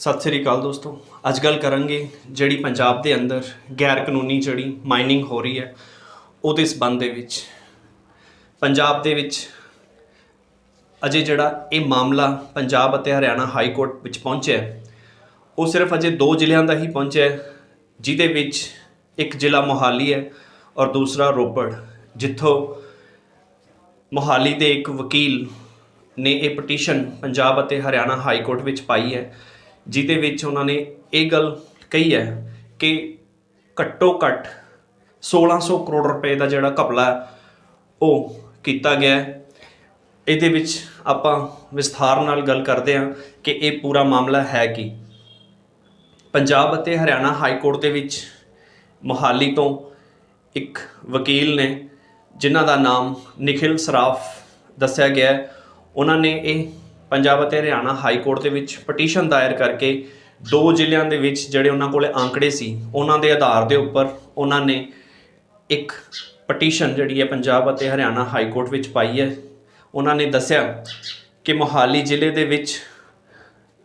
ਸਤਿ ਸ੍ਰੀ ਅਕਾਲ ਦੋਸਤੋ। ਅੱਜ ਗੱਲ ਕਰਾਂਗੇ ਜਿਹੜੀ ਪੰਜਾਬ ਦੇ ਅੰਦਰ ਗੈਰ ਕਾਨੂੰਨੀ ਜਿਹੜੀ ਮਾਈਨਿੰਗ ਹੋ ਰਹੀ ਹੈ ਉਹਦੇ ਸਬੰਧ ਦੇ ਵਿੱਚ। ਪੰਜਾਬ ਦੇ ਵਿੱਚ ਅਜੇ ਜਿਹੜਾ ਇਹ ਮਾਮਲਾ ਪੰਜਾਬ ਅਤੇ ਹਰਿਆਣਾ ਹਾਈ ਕੋਰਟ ਵਿੱਚ ਪਹੁੰਚਿਆ ਉਹ ਸਿਰਫ ਅਜੇ ਦੋ ਜ਼ਿਲ੍ਹਿਆਂ ਦਾ ਹੀ ਪਹੁੰਚਿਆ ਹੈ, ਜਿਹਦੇ ਵਿੱਚ ਇੱਕ ਜ਼ਿਲ੍ਹਾ ਮੋਹਾਲੀ ਹੈ ਔਰ ਦੂਸਰਾ ਰੋਪੜ ਜਿੱਥੋਂ ਮੋਹਾਲੀ ਦੇ ਇੱਕ ਵਕੀਲ ਨੇ ਇਹ ਪਟੀਸ਼ਨ ਪੰਜਾਬ ਅਤੇ ਹਰਿਆਣਾ ਹਾਈ ਕੋਰਟ ਵਿੱਚ ਪਾਈ ਹੈ। ਜਿਹਦੇ ਵਿੱਚ ਉਹਨਾਂ ਨੇ ਇਹ ਗੱਲ ਕਹੀ ਹੈ ਕਿ ਘੱਟੋ ਘੱਟ 1600 ਕਰੋੜ ਰੁਪਏ ਦਾ ਜਿਹੜਾ ਘਪਲਾ ਉਹ ਕੀਤਾ ਗਿਆ ਇਹਦੇ ਵਿੱਚ ਆਪਾਂ ਵਿਸਥਾਰ ਨਾਲ ਗੱਲ ਕਰਦੇ ਹਾਂ ਕਿ ਇਹ ਪੂਰਾ ਮਾਮਲਾ ਹੈ ਕੀ। ਪੰਜਾਬ ਅਤੇ ਹਰਿਆਣਾ ਹਾਈ ਕੋਰਟ ਦੇ ਵਿੱਚ ਮੋਹਾਲੀ ਤੋਂ ਇੱਕ ਵਕੀਲ ਨੇ, ਜਿਨ੍ਹਾਂ ਦਾ ਨਾਮ ਨikhil ਸਰਾਫ ਦੱਸਿਆ ਗਿਆ ਉਹਨਾਂ ਨੇ ਇਹ ਪੰਜਾਬ ਅਤੇ ਹਰਿਆਣਾ ਹਾਈ ਕੋਰਟ ਦੇ ਵਿੱਚ ਪਟੀਸ਼ਨ ਦਾਇਰ ਕਰਕੇ ਦੋ ਜ਼ਿਲ੍ਹਿਆਂ ਦੇ ਵਿੱਚ ਜਿਹੜੇ ਉਹਨਾਂ ਕੋਲੇ ਆંકੜੇ ਸੀ, ਉਹਨਾਂ ਦੇ ਆਧਾਰ ਦੇ ਉੱਪਰ ਉਹਨਾਂ ਨੇ ਇੱਕ ਪਟੀਸ਼ਨ ਜਿਹੜੀ ਹੈ ਪੰਜਾਬ ਅਤੇ ਹਰਿਆਣਾ ਹਾਈ ਕੋਰਟ ਵਿੱਚ ਪਾਈ ਹੈ। ਉਹਨਾਂ ਨੇ ਦੱਸਿਆ ਕਿ ਮੋਹਾਲੀ ਜ਼ਿਲ੍ਹੇ ਦੇ ਵਿੱਚ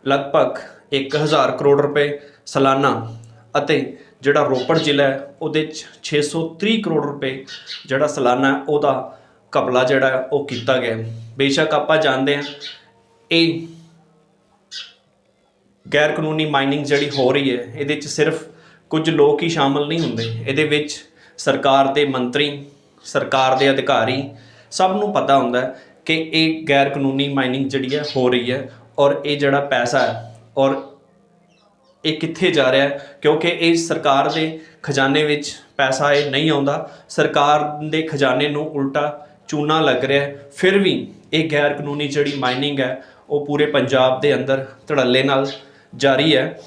ਲਗਭਗ 1000 ਕਰੋੜ ਰੁਪਏ ਸਾਲਾਨਾ ਅਤੇ ਜਿਹੜਾ ਰੋਪੜ ਜ਼ਿਲ੍ਹਾ ਹੈ, ਉਹਦੇ ਚ 630 ਕਰੋੜ ਰੁਪਏ ਜਿਹੜਾ ਸਾਲਾਨਾ ਉਹਦਾ ਘਪਲਾ ਜਿਹੜਾ ਉਹ ਕੀਤਾ ਗਿਆ ਬੇਸ਼ੱਕ ਆਪਾਂ ਜਾਣਦੇ ਹਾਂ ਇਹ ਗੈਰ ਕਾਨੂੰਨੀ ਮਾਈਨਿੰਗ ਜਿਹੜੀ ਹੋ ਰਹੀ ਹੈ, ਇਹਦੇ ਚ ਸਿਰਫ ਕੁਝ ਲੋਕ ਹੀ ਸ਼ਾਮਲ ਨਹੀਂ ਹੁੰਦੇ। ਇਹਦੇ ਵਿੱਚ ਸਰਕਾਰ ਦੇ ਮੰਤਰੀ, ਸਰਕਾਰ ਦੇ ਅਧਿਕਾਰੀ, ਸਭ ਨੂੰ ਪਤਾ ਹੁੰਦਾ ਹੈ ਕਿ ਇਹ ਗੈਰ ਕਾਨੂੰਨੀ ਮਾਈਨਿੰਗ ਜਿਹੜੀ ਹੈ ਹੋ ਰਹੀ ਹੈ ਔਰ ਇਹ ਜਿਹੜਾ ਪੈਸਾ ਹੈ ਔਰ ਇਹ ਕਿੱਥੇ ਜਾ ਰਿਹਾ ਹੈ, ਕਿਉਂਕਿ ਇਹ ਸਰਕਾਰ ਦੇ ਖਜ਼ਾਨੇ ਵਿੱਚ ਪੈਸਾ ਇਹ ਨਹੀਂ ਆਉਂਦਾ। ਸਰਕਾਰ ਦੇ ਖਜ਼ਾਨੇ ਨੂੰ ਉਲਟਾ ਚੂਨਾ ਲੱਗ ਰਿਹਾ ਹੈ। ਫਿਰ ਵੀ ਇਹ ਗੈਰ ਕਾਨੂੰਨੀ ਜਿਹੜੀ ਮਾਈਨਿੰਗ ਹੈ ਉਹ ਪੂਰੇ ਪੰਜਾਬ ਦੇ ਅੰਦਰ ਧੜੱਲੇ ਨਾਲ ਜਾਰੀ ਹੈ।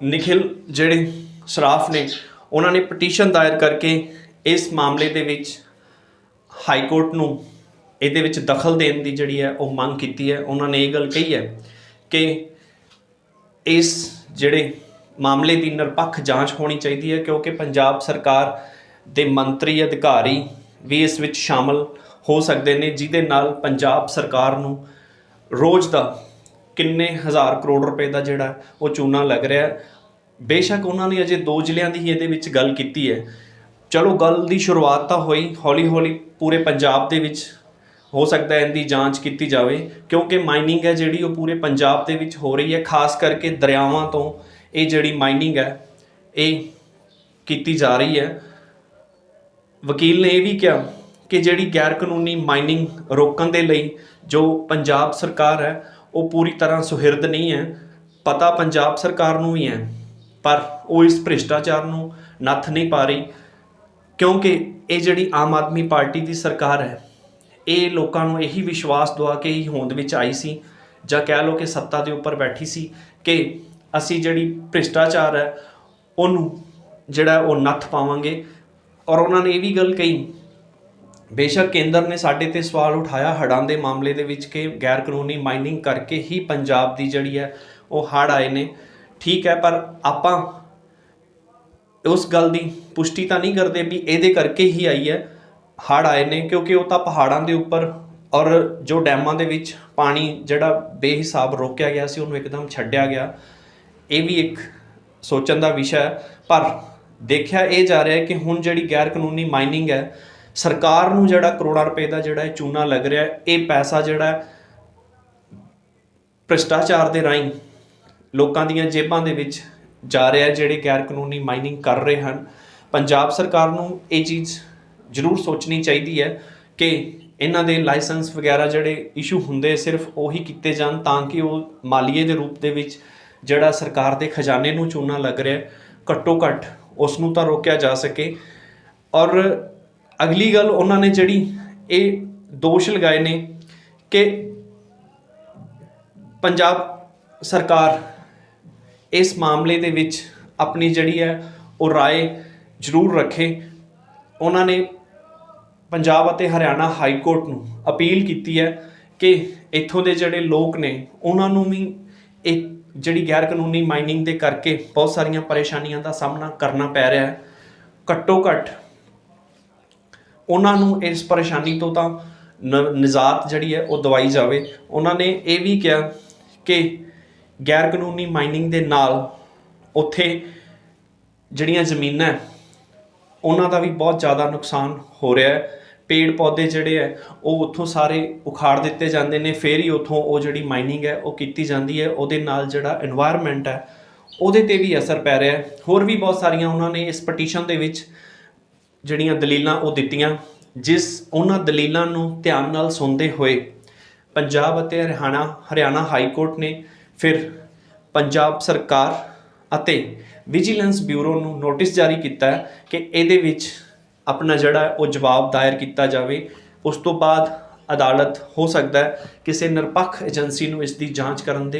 ਨikhil ਜਿਹੜੇ ਸ਼ਰਾਫ ਨੇ, ਉਹਨਾਂ ਨੇ ਪਟੀਸ਼ਨ ਦਾਇਰ ਕਰਕੇ ਇਸ ਮਾਮਲੇ ਦੇ ਵਿੱਚ ਹਾਈ ਕੋਰਟ ਨੂੰ ਇਹਦੇ ਵਿੱਚ ਦਖਲ ਦੇਣ ਦੀ ਜਿਹੜੀ ਹੈ ਉਹ ਮੰਗ ਕੀਤੀ ਹੈ। ਉਹਨਾਂ ਨੇ ਇਹ ਗੱਲ ਕਹੀ ਹੈ ਕਿ ਇਸ ਜਿਹੜੇ ਮਾਮਲੇ ਦੀ ਨਿਰਪੱਖ ਜਾਂਚ ਹੋਣੀ ਚਾਹੀਦੀ ਹੈ, ਕਿਉਂਕਿ ਪੰਜਾਬ ਸਰਕਾਰ ਦੇ ਮੰਤਰੀ ਅਧਿਕਾਰੀ ਵੀ ਇਸ ਵਿੱਚ ਸ਼ਾਮਲ ਹੋ ਸਕਦੇ ਨੇ, ਜਿਹਦੇ ਨਾਲ ਪੰਜਾਬ ਸਰਕਾਰ ਨੂੰ ਰੋਜ਼ ਦਾ ਕਿੰਨੇ ਹਜ਼ਾਰ ਕਰੋੜ ਰੁਪਏ ਦਾ ਜਿਹੜਾ ਉਹ ਚੂਨਾ ਲੱਗ ਰਿਹਾ ਬੇਸ਼ੱਕ ਉਹਨਾਂ ਨੇ ਅਜੇ ਦੋ ਜ਼ਿਲ੍ਹਿਆਂ ਦੀ ਹੀ ਇਹਦੇ ਵਿੱਚ ਗੱਲ ਕੀਤੀ ਹੈ। ਚਲੋ, ਗੱਲ ਦੀ ਸ਼ੁਰੂਆਤ ਤਾਂ ਹੋਈ ਹੌਲੀ ਹੌਲੀ ਪੂਰੇ ਪੰਜਾਬ ਦੇ ਵਿੱਚ ਹੋ ਸਕਦਾ ਹੈ ਇਹਦੀ ਜਾਂਚ ਕੀਤੀ ਜਾਵੇ, ਕਿਉਂਕਿ ਮਾਈਨਿੰਗ ਹੈ ਜਿਹੜੀ ਉਹ ਪੂਰੇ ਪੰਜਾਬ ਦੇ ਵਿੱਚ ਹੋ ਰਹੀ ਹੈ, ਖਾਸ ਕਰਕੇ ਦਰਿਆਵਾਂ ਤੋਂ ਇਹ ਜਿਹੜੀ ਮਾਈਨਿੰਗ ਹੈ, ਇਹ ਕੀਤੀ ਜਾ ਰਹੀ ਹੈ। ਵਕੀਲ ਨੇ ਇਹ ਵੀ ਕਿਹਾ ਕਿ ਜਿਹੜੀ ਗੈਰ ਕਾਨੂੰਨੀ ਮਾਈਨਿੰਗ ਰੋਕਣ ਦੇ ਲਈ ਜੋ ਪੰਜਾਬ ਸਰਕਾਰ ਹੈ, ਉਹ ਪੂਰੀ ਤਰ੍ਹਾਂ ਸੁਹਿਰਦ ਨਹੀਂ ਹੈ। ਪਤਾ ਪੰਜਾਬ ਸਰਕਾਰ ਨੂੰ ਹੀ ਹੈ, ਪਰ ਉਹ ਇਸ ਭ੍ਰਿਸ਼ਟਾਚਾਰ ਨੂੰ ਨੱਥ ਨਹੀਂ ਪਾ ਰਹੀ, ਕਿਉਂਕਿ ਇਹ ਜਿਹੜੀ ਆਮ ਆਦਮੀ ਪਾਰਟੀ ਦੀ ਸਰਕਾਰ ਹੈ, ਇਹ ਲੋਕਾਂ ਨੂੰ ਇਹੀ ਵਿਸ਼ਵਾਸ ਦਵਾ ਕੇ ਹੀ ਹੋਂਦ ਵਿੱਚ ਆਈ ਸੀ, ਜਾਂ ਕਹਿ ਲਓ ਕਿ ਸੱਤਾ ਦੇ ਉੱਪਰ ਬੈਠੀ ਸੀ ਕਿ ਅਸੀਂ ਜਿਹੜੀ ਭ੍ਰਿਸ਼ਟਾਚਾਰ ਹੈ, ਉਹਨੂੰ ਜਿਹੜਾ ਉਹ ਨੱਥ ਪਾਵਾਂਗੇ। ਔਰ ਉਹਨਾਂ ਨੇ ਇਹ ਵੀ ਗੱਲ ਕਹੀ ਬੇਸ਼ੱਕ ਕੇਂਦਰ ਨੇ ਸਾਡੇ ਤੇ ਸਵਾਲ ਉਠਾਇਆ, ਹੜ੍ਹਾਂ ਦੇ ਮਾਮਲੇ ਦੇ ਵਿੱਚ ਕਿ ਗੈਰ ਕਾਨੂੰਨੀ ਮਾਈਨਿੰਗ ਕਰਕੇ ਹੀ ਪੰਜਾਬ ਦੀ ਜਿਹੜੀ ਹੈ, ਉਹ ਹੜ੍ਹ ਆਏ ਨੇ। ਠੀਕ ਹੈ, ਪਰ ਆਪਾਂ ਉਸ ਗੱਲ ਦੀ ਪੁਸ਼ਟੀ ਤਾਂ ਨਹੀਂ ਕਰਦੇ ਵੀ ਇਹਦੇ ਕਰਕੇ ਹੀ ਆਈ ਹੈ, ਹੜ੍ਹ ਆਏ ਨੇ, ਕਿਉਂਕਿ ਉਹ ਤਾਂ ਪਹਾੜਾਂ ਦੇ ਉੱਪਰ ਔਰ ਜੋ ਡੈਮਾਂ ਦੇ ਵਿੱਚ ਪਾਣੀ ਜਿਹੜਾ ਬੇਹਿਸਾਬ ਰੋਕਿਆ ਗਿਆ ਸੀ, ਉਹਨੂੰ ਇੱਕਦਮ ਛੱਡਿਆ ਗਿਆ। ਇਹ ਵੀ ਇੱਕ ਸੋਚਣ ਦਾ ਵਿਸ਼ਾ ਹੈ। ਪਰ ਦੇਖਿਆ ਇਹ ਜਾ ਰਿਹਾ ਹੈ ਕਿ ਹੁਣ ਜਿਹੜੀ ਗੈਰ ਕਾਨੂੰਨੀ ਮਾਈਨਿੰਗ ਹੈ ਸਰਕਾਰ ਨੂੰ ਜਿਹੜਾ ਕਰੋੜਾਂ ਰੁਪਏ ਦਾ ਜਿਹੜਾ ਇਹ ਚੂਨਾ ਲੱਗ ਰਿਹਾ, ਇਹ ਪੈਸਾ ਜਿਹੜਾ ਭ੍ਰਿਸ਼ਟਾਚਾਰ ਦੇ ਰਾਹੀਂ ਲੋਕਾਂ ਦੀਆਂ ਜੇਬਾਂ ਦੇ ਵਿੱਚ ਜਾ ਰਿਹਾ ਜਿਹੜੇ ਗੈਰ ਕਾਨੂੰਨੀ ਮਾਈਨਿੰਗ ਕਰ ਰਹੇ ਹਨ। ਪੰਜਾਬ ਸਰਕਾਰ ਨੂੰ ਇਹ ਚੀਜ਼ ਜ਼ਰੂਰ ਸੋਚਣੀ ਚਾਹੀਦੀ ਹੈ ਕਿ ਇਹਨਾਂ ਦੇ ਲਾਇਸੈਂਸ ਵਗੈਰਾ ਜਿਹੜੇ ਇਸ਼ੂ ਹੁੰਦੇ ਸਿਰਫ ਉਹੀ ਕੀਤੇ ਜਾਣ ਤਾਂ ਕਿ ਉਹ ਮਾਲੀਏ ਦੇ ਰੂਪ ਦੇ ਵਿੱਚ ਜਿਹੜਾ ਸਰਕਾਰ ਦੇ ਖਜ਼ਾਨੇ ਨੂੰ ਚੂਨਾ ਲੱਗ ਰਿਹਾ ਘੱਟੋ ਘੱਟ ਉਸ ਨੂੰ ਤਾਂ ਰੋਕਿਆ ਜਾ ਸਕੇ। ਔਰ ਅਗਲੀ ਗੱਲ ਉਹਨਾਂ ਨੇ ਜਿਹੜੀ ਇਹ ਦੋਸ਼ ਲਗਾਏ ਨੇ ਕਿ ਪੰਜਾਬ ਸਰਕਾਰ ਇਸ ਮਾਮਲੇ ਦੇ ਵਿੱਚ ਆਪਣੀ ਜਿਹੜੀ ਹੈ ਉਹ ਰਾਏ ਜ਼ਰੂਰ ਰੱਖੇ। ਉਹਨਾਂ ਨੇ ਪੰਜਾਬ ਅਤੇ ਹਰਿਆਣਾ ਹਾਈ ਕੋਰਟ ਨੂੰ ਅਪੀਲ ਕੀਤੀ ਹੈ ਕਿ ਇੱਥੋਂ ਦੇ ਜਿਹੜੇ ਲੋਕ ਨੇ, ਉਹਨਾਂ ਨੂੰ ਵੀ ਇਹ ਜਿਹੜੀ ਗੈਰ ਕਾਨੂੰਨੀ ਮਾਈਨਿੰਗ ਦੇ ਕਰਕੇ ਬਹੁਤ ਸਾਰੀਆਂ ਪਰੇਸ਼ਾਨੀਆਂ ਦਾ ਸਾਹਮਣਾ ਕਰਨਾ ਪੈ ਰਿਹਾ ਹੈ। ਘੱਟੋ ਘੱਟ ਉਹਨਾਂ ਨੂੰ ਇਸ ਪਰੇਸ਼ਾਨੀ ਤੋਂ ਤਾਂ ਨਿਜਾਤ ਜਿਹੜੀ ਹੈ ਉਹ ਦਵਾਈ ਜਾਵੇ। ਉਹਨਾਂ ਨੇ ਇਹ ਵੀ ਕਿਹਾ ਕਿ ਗੈਰ ਕਾਨੂੰਨੀ ਮਾਈਨਿੰਗ ਦੇ ਨਾਲ ਉੱਥੇ ਜਿਹੜੀਆਂ ਜ਼ਮੀਨਾਂ ਉਹਨਾਂ ਦਾ ਵੀ ਬਹੁਤ ਜ਼ਿਆਦਾ ਨੁਕਸਾਨ ਹੋ ਰਿਹਾ ਹੈ। ਪੇੜ ਪੌਦੇ ਜਿਹੜੇ ਆ ਉਹ ਉੱਥੋਂ ਸਾਰੇ ਉਖਾੜ ਦਿੱਤੇ ਜਾਂਦੇ ਨੇ, ਫੇਰ ਹੀ ਉੱਥੋਂ ਉਹ ਜਿਹੜੀ ਮਾਈਨਿੰਗ ਹੈ, ਉਹ ਕੀਤੀ ਜਾਂਦੀ ਹੈ। ਉਹਦੇ ਨਾਲ ਜਿਹੜਾ এনवायरमेंट ਹੈ, ਉਹਦੇ ਤੇ ਵੀ ਅਸਰ ਪੈ ਰਿਹਾ ਹੈ। ਹੋਰ ਵੀ ਬਹੁਤ ਸਾਰੀਆਂ ਉਹਨਾਂ ਨੇ ਇਸ ਪਟੀਸ਼ਨ ਦੇ ਵਿੱਚ ਜਿਹੜੀਆਂ ਦਲੀਲਾਂ ਉਹ ਦਿੱਤੀਆਂ, ਜਿਸ ਉਹਨਾਂ ਦਲੀਲਾਂ ਨੂੰ ਧਿਆਨ ਨਾਲ ਸੁਣਦੇ ਹੋਏ ਪੰਜਾਬ ਅਤੇ ਹਰਿਆਣਾ ਹਰਿਆਣਾ ਹਾਈ ਕੋਰਟ ਨੇ ਫਿਰ ਪੰਜਾਬ ਸਰਕਾਰ ਅਤੇ ਵਿਜੀਲੈਂਸ ਬਿਊਰੋ ਨੂੰ ਨੋਟਿਸ ਜਾਰੀ ਕੀਤਾ ਕਿ ਇਹਦੇ ਵਿੱਚ ਆਪਣਾ ਜਿਹੜਾ ਉਹ ਜਵਾਬ ਦਾਇਰ ਕੀਤਾ ਜਾਵੇ। ਉਸ ਤੋਂ ਬਾਅਦ ਅਦਾਲਤ ਹੋ ਸਕਦਾ ਹੈ ਕਿਸੇ ਨਿਰਪੱਖ ਏਜੰਸੀ ਨੂੰ ਇਸ ਦੀ ਜਾਂਚ ਕਰਨ ਦੇ